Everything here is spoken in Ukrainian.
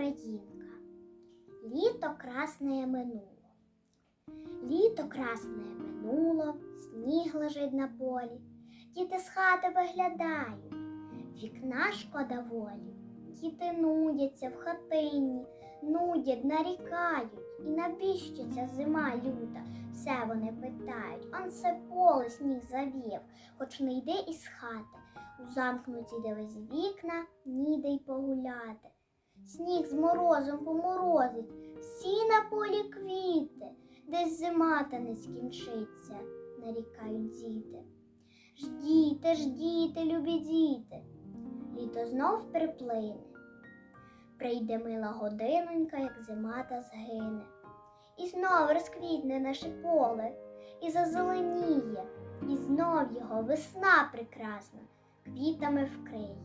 Українка. Літо красне минуло. Літо красне минуло, сніг лежить на полі. Діти з хати виглядають, вікна шкода волі. Діти нудяться в хатині, нудять, нарікають. І навіщо ця зима люта? Все вони питають. Он все поле сніг завів, хоч не йди із хати. У замкнуті дивись вікна, ніде й погуляти. Сніг з морозом поморозить, всі на полі квіти, десь зима та не скінчиться, нарікають діти. Ждіте, ждіте, любі діти, літо знов приплине. Прийде мила годинонька, як зима та згине. І знов розквітне наше поле, і зазеленіє, і знов його весна прекрасна квітами вкриє.